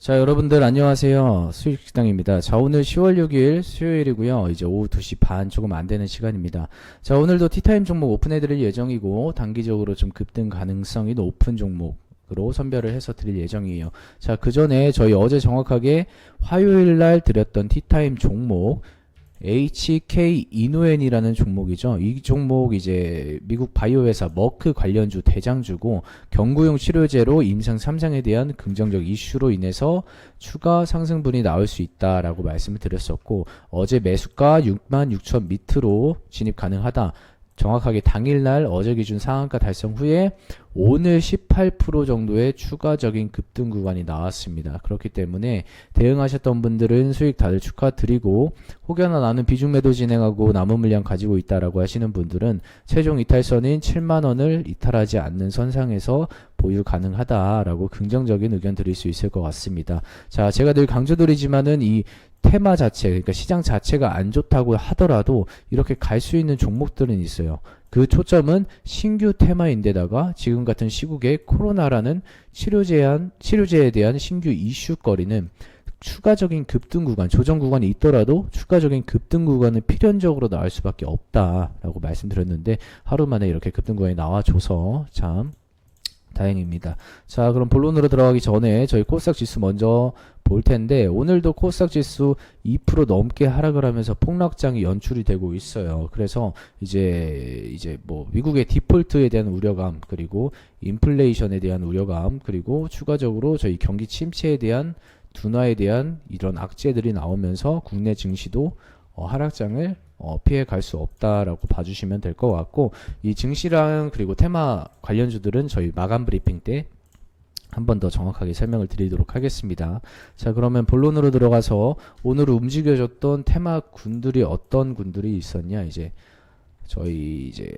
자, 여러분들 안녕하세요. 수익식당입니다. 자, 오늘 10월 6일 수요일이고요. 이제 오후 2시 반 조금 안 되는 시간입니다. 자, 오늘도 티타임 종목 오픈해 드릴 예정이고 단기적으로 좀 급등 가능성이 높은 종목 으로 선별을 해서 드릴 예정이에요. 자, 그 전에 저희 어제 정확하게 화요일 날 드렸던 티타임 종목 HK 이노엔이라는 종목이죠. 이 종목 이제 미국 바이오 회사 머크 관련주 대장주고 경구용 치료제로 임상 3상에 대한 긍정적 이슈로 인해서 추가 상승분이 나올 수 있다라고 말씀을 드렸었고 어제 매수가 66,000 밑으로 진입 가능하다. 정확하게 당일날 어제 기준 상한가 달성 후에 오늘 18% 정도의 추가적인 급등 구간이 나왔습니다. 그렇기 때문에 대응하셨던 분들은 수익 다들 축하드리고 혹여나 나는 비중 매도 진행하고 남은 물량 가지고 있다라고 하시는 분들은 최종 이탈선인 7만 원을 이탈하지 않는 선상에서 보유 가능하다라고 긍정적인 의견 드릴 수 있을 것 같습니다. 자, 제가 늘 강조드리지만은 이 테마 자체, 그러니까 시장 자체가 안 좋다고 하더라도 이렇게 갈 수 있는 종목들은 있어요. 그 초점은 신규 테마인데다가 지금 같은 시국에 코로나라는 치료 제한, 치료제에 대한 신규 이슈거리는 추가적인 급등 구간, 조정 구간이 있더라도 추가적인 급등 구간은 필연적으로 나올 수밖에 없다라고 말씀드렸는데 하루 만에 이렇게 급등 구간이 나와줘서 참 다행입니다. 자, 그럼 본론으로 들어가기 전에 저희 코스닥 지수 먼저 볼 텐데 오늘도 코스닥 지수 2% 넘게 하락을 하면서 폭락장이 연출이 되고 있어요. 그래서 이제 이제 뭐 미국의 디폴트에 대한 우려감 그리고 인플레이션에 대한 우려감 그리고 추가적으로 저희 경기 침체에 대한 둔화에 대한 이런 악재들이 나오면서 국내 증시도 어, 하락장을 어, 피해 갈 수 없다라고 봐주시면 될 것 같고 이 증시랑 그리고 테마 관련주들은 저희 마감 브리핑 때 한 번 더 정확하게 설명을 드리도록 하겠습니다. 자, 그러면 본론으로 들어가서 오늘 움직여줬던 테마 군들이 어떤 군들이 있었냐 이제 저희 이제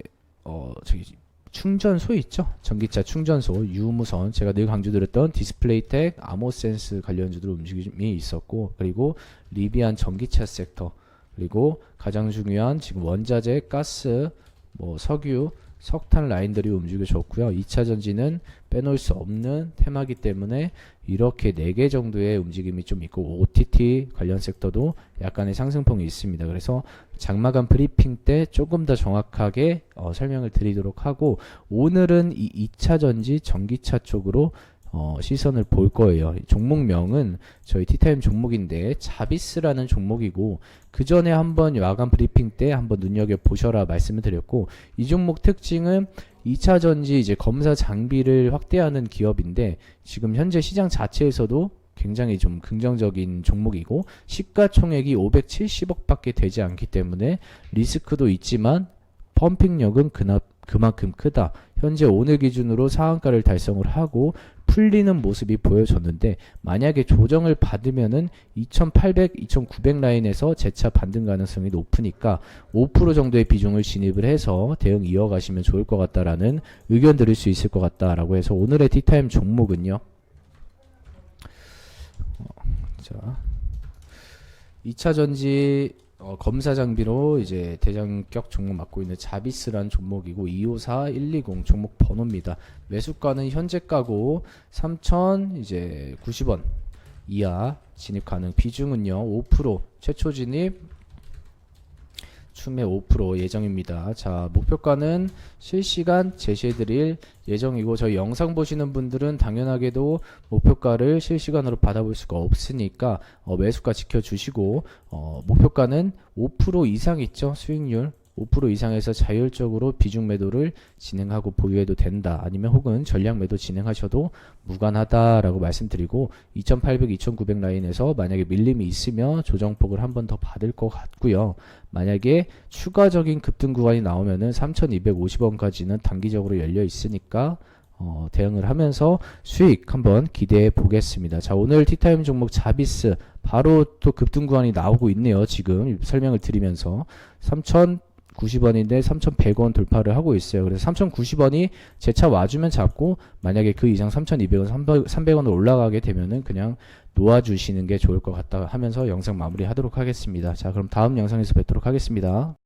어 저기 충전소 있죠? 전기차 충전소, 유무선, 제가 늘 강조드렸던 디스플레이텍, 아모센스 관련주들 움직임이 있었고, 그리고 리비안 전기차 섹터, 그리고 가장 중요한 지금 원자재, 가스, 뭐 석유, 석탄 라인들이 움직여 줬고요. 2차 전지는 빼놓을 수 없는 테마기 때문에 이렇게 4개 정도의 움직임이 좀 있고 OTT 관련 섹터도 약간의 상승폭이 있습니다. 그래서 장마감 브리핑 때 조금 더 정확하게 어, 설명을 드리도록 하고 오늘은 이 2차 전지 전기차 쪽으로 어, 시선을 볼 거예요. 종목명은 저희 티타임 종목인데 자비스라는 종목이고 그 전에 한번 야간 브리핑 때 한번 눈여겨 보셔라 말씀을 드렸고 이 종목 특징은 2차 전지 이제 검사 장비를 확대하는 기업인데 지금 현재 시장 자체에서도 굉장히 좀 긍정적인 종목이고 시가총액이 570억밖에 되지 않기 때문에 리스크도 있지만 펌핑력은 그나, 그만큼 크다. 현재 오늘 기준으로 상한가를 달성을 하고 풀리는 모습이 보여졌는데 만약에 조정을 받으면은 2800, 2900 라인에서 재차 반등 가능성이 높으니까 5% 정도의 비중을 진입을 해서 대응 이어가시면 좋을 것 같다라는 의견 드릴 수 있을 것 같다라고 해서 오늘의 티타임 종목은요. 어, 자, 2차 전지 어, 검사 장비로 이제 대장격 종목 맡고 있는 자비스란 종목이고 254 120 종목 번호입니다. 매수가는 현재가고 3천 이제 90원 이하 진입 가능. 비중은요 5% 최초 진입 추매 5% 예정입니다. 자, 목표가는 실시간 제시해드릴 예정이고 저희 영상 보시는 분들은 당연하게도 목표가를 실시간으로 받아볼 수가 없으니까 어, 매수가 지켜주시고 어, 목표가는 5% 이상 있죠 수익률 5% 이상에서 자율적으로 비중 매도를 진행하고 보유해도 된다. 아니면 혹은 전략 매도 진행하셔도 무관하다라고 말씀드리고 2,800, 2,900 라인에서 만약에 밀림이 있으면 조정폭을 한 번 더 받을 것 같고요. 만약에 추가적인 급등 구간이 나오면은 3,250원까지는 단기적으로 열려 있으니까 어, 대응을 하면서 수익 한번 기대해 보겠습니다. 자, 오늘 티타임 종목 자비스 바로 또 급등 구간이 나오고 있네요. 지금 설명을 드리면서 3,000 3,090원인데 3,100원 돌파를 하고 있어요. 그래서 3,090원이 재차 와주면 잡고 만약에 그 이상 3,200원, 300, 300원으로 올라가게 되면은 그냥 놓아주시는 게 좋을 것 같다 하면서 영상 마무리하도록 하겠습니다. 자, 그럼 다음 영상에서 뵙도록 하겠습니다.